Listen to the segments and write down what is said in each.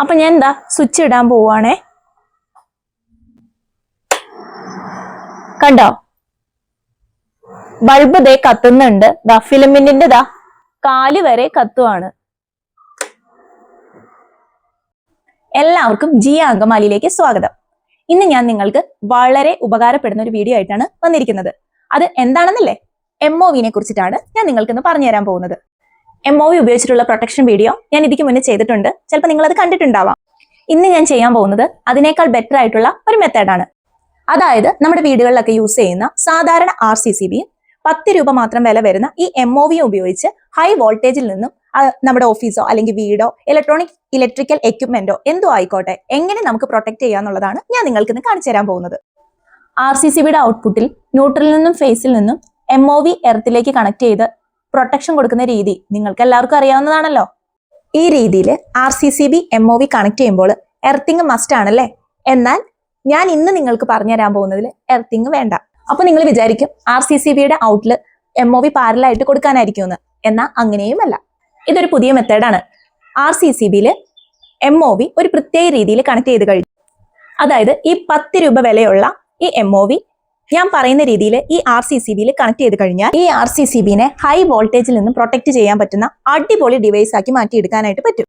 അപ്പൊ ഞാൻ എന്താ സ്വിച്ച് ഇടാൻ പോവാണേ. കണ്ടോ? ബൾബ് ദേ കത്തുന്നുണ്ട്. ദാ ഫിലമെന്റിന്റെ ദാ കാൽ വരെ കത്തുവാണ്. എല്ലാവർക്കും ജിയ അങ്കമാലിയിലേക്ക് സ്വാഗതം. ഇന്ന് ഞാൻ നിങ്ങൾക്ക് വളരെ ഉപകാരപ്പെടുന്ന ഒരു വീഡിയോ ആയിട്ടാണ് വന്നിരിക്കുന്നത്. അത് എന്താണെന്നല്ലേ? എം ഒ വിനെ കുറിച്ചിട്ടാണ് ഞാൻ നിങ്ങൾക്കിന്ന് പറഞ്ഞുതരാൻ പറഞ്ഞു പോകുന്നത്. എം ഒ വി ഉപയോഗിച്ചിട്ടുള്ള പ്രൊട്ടക്ഷൻ വീഡിയോ ഞാൻ ഇതിക്ക് മുന്നേ ചെയ്തിട്ടുണ്ട്. ചിലപ്പോൾ നിങ്ങൾ അത് കണ്ടിട്ടുണ്ടാവാം. ഇന്ന് ഞാൻ ചെയ്യാൻ പോകുന്നത് അതിനേക്കാൾ ബെറ്റർ ആയിട്ടുള്ള ഒരു മെത്തേഡാണ് അതായത് നമ്മുടെ വീടുകളിലൊക്കെ യൂസ് ചെയ്യുന്ന സാധാരണ ആർ സി സി ബിയും പത്ത് രൂപ മാത്രം വില വരുന്ന ഈ എം ഒ വി ഉപയോഗിച്ച് ഹൈ വോൾട്ടേജിൽ നിന്നും നമ്മുടെ ഓഫീസോ അല്ലെങ്കിൽ വീടോ ഇലക്ട്രോണിക് ഇലക്ട്രിക്കൽ എക്യുപ്മെന്റോ എന്തോ ആയിക്കോട്ടെ എങ്ങനെ നമുക്ക് പ്രൊട്ടക്ട് ചെയ്യാന്നുള്ളതാണ് ഞാൻ നിങ്ങൾക്ക് ഇന്ന് കാണിച്ചു തരാൻ പോകുന്നത്. ആർ സി സി ബിയുടെ ഔട്ട്പുട്ടിൽ ന്യൂട്രലിൽ നിന്നും ഫേസിൽ നിന്നും എം ഒ വി എർത്തിലേക്ക് കണക്ട് ചെയ്ത് പ്രൊട്ടക്ഷൻ കൊടുക്കുന്ന രീതി നിങ്ങൾക്ക് എല്ലാവർക്കും അറിയാവുന്നതാണല്ലോ. ഈ രീതിയിൽ R C C B M O V connect ചെയ്യുമ്പോൾ എർത്തിങ് മസ്റ്റ് ആണല്ലേ? എന്നാൽ ഞാൻ ഇന്ന് നിങ്ങൾക്ക് പറഞ്ഞു തരാൻ പോകുന്നതിൽ എർത്തിങ് വേണ്ട. അപ്പൊ നിങ്ങൾ വിചാരിക്കും ആർ സി സി ബിയുടെ ഔട്ടിൽ എം ഒ വി പാരലായിട്ട് കൊടുക്കാനായിരിക്കും എന്ന്. എന്നാൽ അങ്ങനെയുമല്ല. ഇതൊരു പുതിയ മെത്തേഡാണ് ആർ സി സി ബിയിൽ എം ഒ വി ഒരു പ്രത്യേക രീതിയിൽ കണക്ട് ചെയ്ത് കഴിഞ്ഞു. അതായത് ഈ പത്ത് രൂപ വിലയുള്ള ഈ എം ഒ വി ഞാൻ പറയുന്ന രീതിയിൽ ഈ ആർ സി സി ബിയിൽ കണക്ട് ചെയ്ത് കഴിഞ്ഞാൽ ഈ ആർ സി സി ബിനെ ഹൈ വോൾട്ടേജിൽ നിന്നും പ്രൊട്ടക്ട് ചെയ്യാൻ പറ്റുന്ന അടിപൊളി ഡിവൈസ് ആക്കി മാറ്റിയെടുക്കാനായിട്ട് പറ്റും.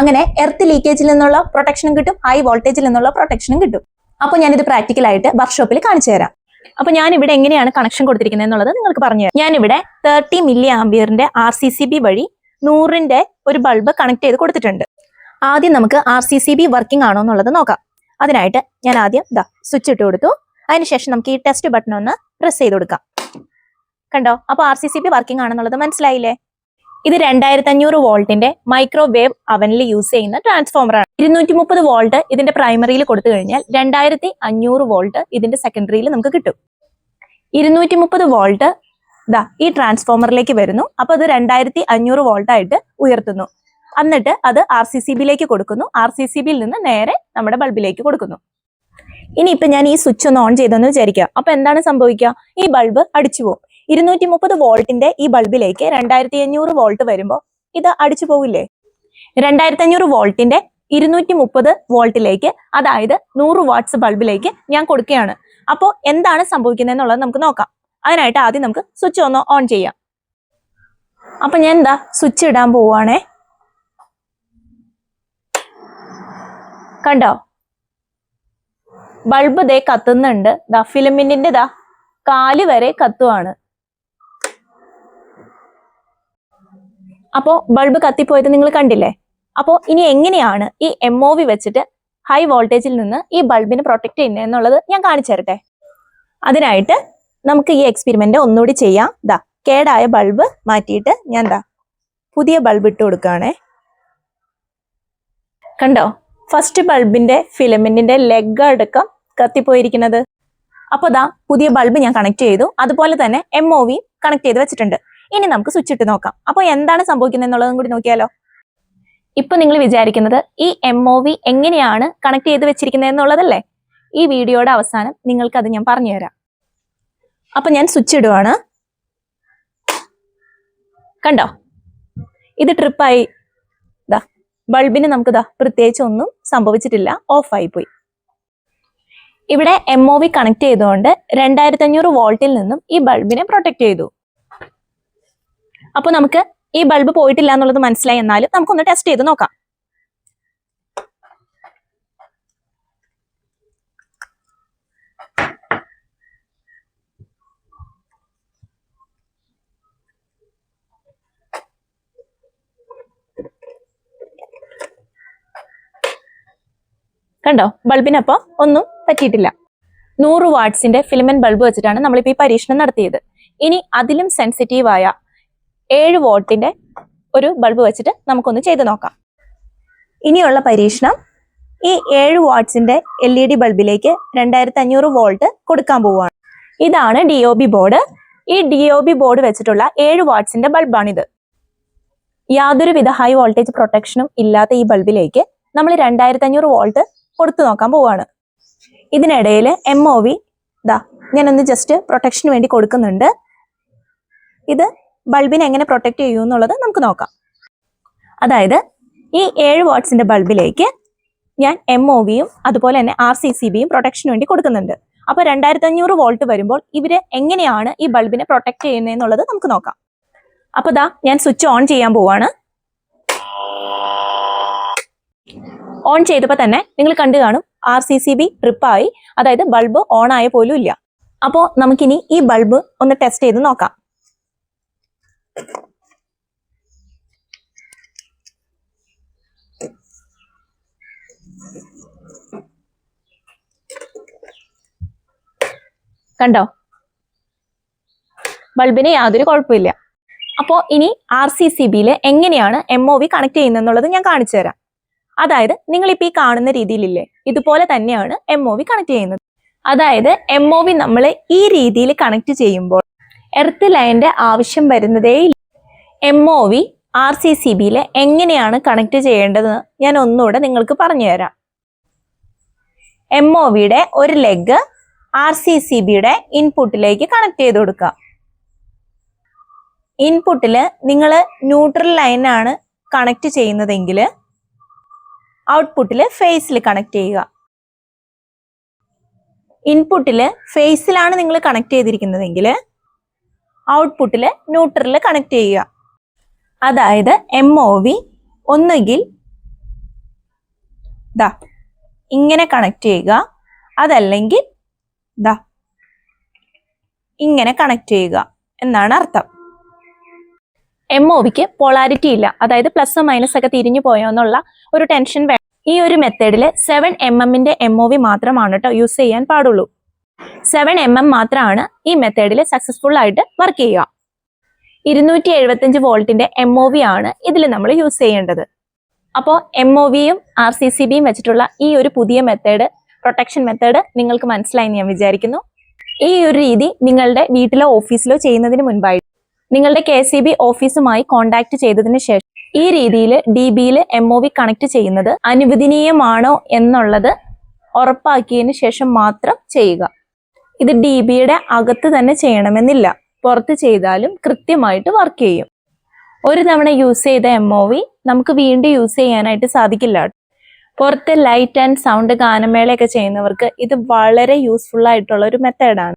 അങ്ങനെ എർത്ത് ലീക്കേജിൽ നിന്നുള്ള പ്രൊട്ടക്ഷനും കിട്ടും ഹൈ വോൾട്ടേജിൽ നിന്നുള്ള പ്രൊട്ടക്ഷനും കിട്ടും. അപ്പോൾ ഞാനിത് പ്രാക്ടിക്കലായിട്ട് വർക്ക്ഷോപ്പിൽ കാണിച്ചു തരാം. അപ്പൊ ഞാൻ ഇവിടെ എങ്ങനെയാണ് കണക്ഷൻ കൊടുത്തിരിക്കുന്നത് എന്നുള്ളത് നിങ്ങൾക്ക് പറഞ്ഞു തരാം. ഞാനിവിടെ തേർട്ടി മില്ലി ആംബിയറിന്റെ ആർ സി സി ബി വഴി നൂറിന്റെ ഒരു ബൾബ് കണക്ട് ചെയ്ത് കൊടുത്തിട്ടുണ്ട്. ആദ്യം നമുക്ക് R C C B working ആണോ എന്നുള്ളത് നോക്കാം. അതിനായിട്ട് ഞാൻ ആദ്യം ഇതാ സ്വിച്ച് ഇട്ട് കൊടുത്തു. അതിനുശേഷം നമുക്ക് ഈ ടെസ്റ്റ് ബട്ടൺ ഒന്ന് പ്രസ് ചെയ്ത് കൊടുക്കാം. കണ്ടോ? അപ്പൊ R C C B working ആണെന്നുള്ളത് മനസ്സിലായില്ലേ? ഇത് രണ്ടായിരത്തി അഞ്ഞൂറ് വോൾട്ടിന്റെ മൈക്രോവേവ് അവനിൽ യൂസ് ചെയ്യുന്ന ട്രാൻസ്ഫോമർ ആണ്. ഇരുന്നൂറ്റി മുപ്പത് വോൾട്ട് ഇതിന്റെ പ്രൈമറിയിൽ കൊടുത്തു കഴിഞ്ഞാൽ രണ്ടായിരത്തി അഞ്ഞൂറ് വോൾട്ട് ഇതിന്റെ സെക്കൻഡറിയിൽ നമുക്ക് കിട്ടും. ഇരുന്നൂറ്റി മുപ്പത് വോൾട്ട് ഇതാ ഈ ട്രാൻസ്ഫോമറിലേക്ക് വരുന്നു. അപ്പൊ അത് രണ്ടായിരത്തി അഞ്ഞൂറ് വോൾട്ടായിട്ട് ഉയർത്തുന്നു. എന്നിട്ട് അത് ആർ സി സി ബിയിലേക്ക് കൊടുക്കുന്നു. ആർ സി സി ബിയിൽ നിന്ന് നേരെ നമ്മുടെ ബൾബിലേക്ക് കൊടുക്കുന്നു. ഇനി ഇപ്പൊ ഞാൻ ഈ സ്വിച്ച് ഒന്ന് ഓൺ ചെയ്തെന്ന് വിചാരിക്കുക അപ്പൊ എന്താണ് സംഭവിക്കുക? ഈ ബൾബ് അടിച്ചു പോകും ഇരുന്നൂറ്റി മുപ്പത് വോൾട്ടിന്റെ ഈ ബൾബിലേക്ക് രണ്ടായിരത്തി അഞ്ഞൂറ് വോൾട്ട് വരുമ്പോൾ ഇത് അടിച്ചു പോവില്ലേ? രണ്ടായിരത്തി അഞ്ഞൂറ് വോൾട്ടിന്റെ ഇരുന്നൂറ്റി മുപ്പത് വോൾട്ടിലേക്ക് അതായത് നൂറ് വാട്ട്സ് ബൾബിലേക്ക് ഞാൻ കൊടുക്കുകയാണ്. അപ്പോൾ എന്താണ് സംഭവിക്കുന്നത് എന്നുള്ളത് നമുക്ക് നോക്കാം. അതിനായിട്ട് ആദ്യം നമുക്ക് സ്വിച്ച് ഒന്ന് ഓൺ ചെയ്യാം. അപ്പൊ ഞാൻ എന്താ സ്വിച്ച് ഇടാൻ പോവാണേ കണ്ടോ? ബൾബ് ദേ കത്തുന്നുണ്ട്. ദാ ഫിലമെന്റിന്റെ ദാ കാൽ വരെ കത്തുവാണ്. അപ്പോ ബൾബ് കത്തിപ്പോയത് നിങ്ങൾ കണ്ടില്ലേ? അപ്പോ ഇനി എങ്ങനെയാണ് ഈ എം ഒ വി വെച്ചിട്ട് ഹൈ വോൾട്ടേജിൽ നിന്ന് ഈ ബൾബിനെ പ്രൊട്ടക്ട് ചെയ്യുന്നത് എന്നുള്ളത് ഞാൻ കാണിച്ചു തരട്ടെ. അതിനായിട്ട് നമുക്ക് ഈ എക്സ്പെരിമെന്റ് ഒന്നുകൂടി ചെയ്യാം. ദാ കേടായ ബൾബ് മാറ്റിയിട്ട് ഞാൻ ദാ പുതിയ ബൾബ് ഇട്ട് കൊടുക്കുകയാണേ. കണ്ടോ? ഫസ്റ്റ് ബൾബിന്റെ ഫിലമെന്റിന്റെ ലെഗ് അടക്കം കത്തിപ്പോയിരിക്കുന്നത്. അപ്പോൾ ദാ പുതിയ ബൾബ് ഞാൻ കണക്ട് ചെയ്തു. അതുപോലെ തന്നെ എം ഒ വി കണക്ട് ചെയ്ത് വെച്ചിട്ടുണ്ട്. ഇനി നമുക്ക് സ്വിച്ച് ഇട്ട് നോക്കാം. അപ്പോൾ എന്താണ് സംഭവിക്കുന്നത് എന്നുള്ളതും കൂടി നോക്കിയാലോ? ഇപ്പൊ നിങ്ങൾ വിചാരിക്കുന്നത് ഈ എം ഒ വി എങ്ങനെയാണ് കണക്ട് ചെയ്ത് വെച്ചിരിക്കുന്നത് എന്നുള്ളതല്ലേ? ഈ വീഡിയോയുടെ അവസാനം നിങ്ങൾക്ക് അത് ഞാൻ പറഞ്ഞു തരാം അപ്പൊ ഞാൻ സ്വിച്ച് ഇടുവാണ്. കണ്ടോ? ഇത് ട്രിപ്പായി ബൾബിന് നമുക്ക് ദാ പ്രത്യേകിച്ച് ഒന്നും സംഭവിച്ചിട്ടില്ല. ഓഫായി പോയി. ഇവിടെ എം ഒ വി കണക്ട് ചെയ്തുകൊണ്ട് രണ്ടായിരത്തി അഞ്ഞൂറ് വോൾട്ടിൽ നിന്നും ഈ ബൾബിനെ പ്രൊട്ടക്ട് ചെയ്തു. അപ്പൊ നമുക്ക് ഈ ബൾബ് പോയിട്ടില്ല എന്നുള്ളത് മനസ്സിലായി. എന്നാലും നമുക്കൊന്ന് ടെസ്റ്റ് ചെയ്ത് നോക്കാം. കണ്ടോ? ബൾബിനപ്പോ ഒന്നും പറ്റിയിട്ടില്ല. നൂറ് വാട്ട്സിന്റെ ഫിലമെന്റ് ബൾബ് വെച്ചിട്ടാണ് നമ്മളിപ്പോൾ ഈ പരീക്ഷണം നടത്തിയത്. ഇനി അതിലും സെൻസിറ്റീവായ ഏഴ് വോൾട്ടിന്റെ ഒരു ബൾബ് വെച്ചിട്ട് നമുക്കൊന്ന് ചെയ്തു നോക്കാം. ഇനിയുള്ള പരീക്ഷണം ഈ ഏഴ് വാട്ട്സിന്റെ എൽ ഇ ഡി ബൾബിലേക്ക് രണ്ടായിരത്തി അഞ്ഞൂറ് വോൾട്ട് കൊടുക്കാൻ പോവുകയാണ്. ഇതാണ് ഡി ഒ ബി ബോർഡ്. ഈ ഡി ഒ ബി ബോർഡ് വെച്ചിട്ടുള്ള ഏഴ് വാട്ട്സിന്റെ ബൾബാണിത്. യാതൊരുവിധ ഹൈ വോൾട്ടേജ് പ്രൊട്ടക്ഷനും ഇല്ലാത്ത ഈ ബൾബിലേക്ക് നമ്മൾ രണ്ടായിരത്തി അഞ്ഞൂറ് വോൾട്ട് കൊടുത്തു നോക്കാൻ പോവാണ്. ഇതിനിടയിൽ എം ഒ വി ദാ ഞാനൊന്ന് ജസ്റ്റ് പ്രൊട്ടക്ഷന് വേണ്ടി കൊടുക്കുന്നുണ്ട്. ഇത് ബൾബിനെ എങ്ങനെ പ്രൊട്ടക്ട് ചെയ്യും എന്നുള്ളത് നമുക്ക് നോക്കാം. അതായത് ഈ ഏഴ് വാട്ട്സിന്റെ ബൾബിലേക്ക് ഞാൻ എം ഒ വിയും അതുപോലെ തന്നെ ആർ സി സി ബിയും പ്രൊട്ടക്ഷന് വേണ്ടി കൊടുക്കുന്നുണ്ട്. അപ്പൊ രണ്ടായിരത്തി അഞ്ഞൂറ് വോൾട്ട് വരുമ്പോൾ ഇവർ എങ്ങനെയാണ് ഈ ബൾബിനെ പ്രൊട്ടക്ട് ചെയ്യുന്നതെന്നുള്ളത് നമുക്ക് നോക്കാം. അപ്പൊ ദാ ഞാൻ സ്വിച്ച് ഓൺ ചെയ്യാൻ പോവാണ്. ഓൺ ചെയ്തപ്പോൾ തന്നെ നിങ്ങൾ കണ്ടു കാണും ആർ സി സി ബി ട്രിപ്പായി അതായത് ബൾബ് ഓൺ ആയ പോലും ഇല്ല. അപ്പോൾ നമുക്കിനി ഈ ബൾബ് ഒന്ന് ടെസ്റ്റ് ചെയ്ത് നോക്കാം. കണ്ടോ? ബൾബിന് യാതൊരു കുഴപ്പമില്ല. അപ്പോൾ ഇനി ആർ സി സി ബിയിൽ എങ്ങനെയാണ് എം ഒ വി കണക്ട് ചെയ്യുന്നതെന്നുള്ളത് ഞാൻ കാണിച്ചു തരാം. അതായത് നിങ്ങൾ ഇപ്പോൾ ഈ കാണുന്ന രീതിയിലില്ലേ? ഇതുപോലെ തന്നെയാണ് എം ഒ വി കണക്ട് ചെയ്യുന്നത്. അതായത് എം ഒ വി നമ്മൾ ഈ രീതിയിൽ കണക്ട് ചെയ്യുമ്പോൾ എർത്ത് ലൈന്റെ ആവശ്യം വരുന്നതേ M O V R C C ബിയിൽ എങ്ങനെയാണ് കണക്ട് ചെയ്യേണ്ടതെന്ന് ഞാൻ ഒന്നുകൂടെ നിങ്ങൾക്ക് പറഞ്ഞു തരാം എം ഒ വിയുടെ ഒരു ലെഗ് ആർ സി സി ബിയുടെ ഇൻപുട്ടിലേക്ക് കണക്ട് ചെയ്ത് കൊടുക്കുക. ഇൻപുട്ടിൽ നിങ്ങൾ ന്യൂട്രൽ ലൈനാണ് കണക്ട് ചെയ്യുന്നതെങ്കിൽ ഔട്ട്പുട്ടിൽ ഫേസിൽ കണക്ട് ചെയ്യുക. ഇൻപുട്ടിൽ ഫേസിലാണ് നിങ്ങൾ കണക്ട് ചെയ്തിരിക്കുന്നതെങ്കിൽ ഔട്ട്പുട്ടിൽ ന്യൂട്രലിൽ കണക്ട് ചെയ്യുക. അതായത് എം ഒ വി ഒന്നുകിൽ ദാ ഇങ്ങനെ കണക്ട് ചെയ്യുക. അതല്ലെങ്കിൽ ദാ ഇങ്ങനെ കണക്ട് ചെയ്യുക. എന്നാണ് അർത്ഥം. എം ഒ പൊളാരിറ്റി ഇല്ല. അതായത് പ്ലസ് മൈനസ് ഒക്കെ തിരിഞ്ഞു പോയോ എന്നുള്ള ഒരു ടെൻഷൻ വേണം ഈ ഒരു മെത്തേഡിൽ സെവൻ എം എമ്മിന്റെ എം ഒ വി മാത്രമാണ് കേട്ടോ യൂസ് ചെയ്യാൻ പാടുള്ളൂ. സെവൻ എം എം മാത്രമാണ് ഈ മെത്തേഡിൽ സക്സസ്ഫുൾ ആയിട്ട് വർക്ക് ചെയ്യുക. ഇരുന്നൂറ്റി എഴുപത്തഞ്ച് വോൾട്ടിന്റെ എം ഒ വി ആണ് ഇതിൽ നമ്മൾ യൂസ് ചെയ്യേണ്ടത്. അപ്പോൾ എം ഒ വിയും ആർ സി സി ബിയും വെച്ചിട്ടുള്ള ഈ ഒരു പുതിയ മെത്തേഡ് പ്രൊട്ടക്ഷൻ മെത്തേഡ് നിങ്ങൾക്ക് മനസ്സിലായി ഞാൻ വിചാരിക്കുന്നു. ഈ ഒരു രീതി നിങ്ങളുടെ വീട്ടിലോ ഓഫീസിലോ ചെയ്യുന്നതിന് മുൻപായി നിങ്ങളുടെ കെ സി ബി ഓഫീസുമായി കോൺടാക്ട് ചെയ്തതിന് ശേഷം ഈ രീതിയിൽ ഡി ബിയിൽ എം ഒ വി കണക്ട് ചെയ്യുന്നത് അനുവദനീയമാണോ എന്നുള്ളത് ഉറപ്പാക്കിയതിന് ശേഷം മാത്രം ചെയ്യുക. ഇത് ഡി ബിയുടെ അകത്ത് തന്നെ ചെയ്യണമെന്നില്ല. പുറത്ത് ചെയ്താലും കൃത്യമായിട്ട് വർക്ക് ചെയ്യും. ഒരു തവണ യൂസ് ചെയ്ത എം ഒ വി നമുക്ക് വീണ്ടും യൂസ് ചെയ്യാനായിട്ട് സാധിക്കില്ല പുറത്ത് ലൈറ്റ് ആൻഡ് സൗണ്ട് ഗാനമേളയൊക്കെ ചെയ്യുന്നവർക്ക് ഇത് വളരെ യൂസ്ഫുൾ ആയിട്ടുള്ള ഒരു മെത്തേഡാണ്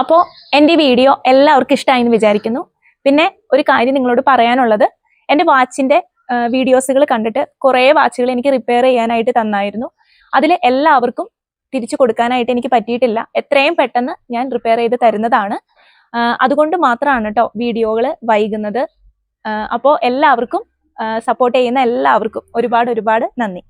അപ്പോൾ എന്റെ വീഡിയോ എല്ലാവർക്കും ഇഷ്ടമായി എന്ന് വിചാരിക്കുന്നു. പിന്നെ ഒരു കാര്യം നിങ്ങളോട് പറയാനുള്ളത് എന്റെ വാച്ചിന്റെ വീഡിയോസുകൾ കണ്ടിട്ട് കുറേ വാച്ചുകൾ എനിക്ക് റിപ്പയർ ചെയ്യാനായിട്ട് തന്നായിരുന്നു. അതിൽ എല്ലാവർക്കും തിരിച്ചു കൊടുക്കാനായിട്ട് എനിക്ക് പറ്റിയിട്ടില്ല. എത്രയും പെട്ടെന്ന് ഞാൻ റിപ്പയർ ചെയ്ത് തരുന്നതാണ്. അതുകൊണ്ട് മാത്രമാണ് കേട്ടോ വീഡിയോകൾ വൈകുന്നത്. അപ്പോൾ എല്ലാവർക്കും സപ്പോർട്ട് ചെയ്യുന്ന എല്ലാവർക്കും ഒരുപാട് ഒരുപാട് നന്ദി.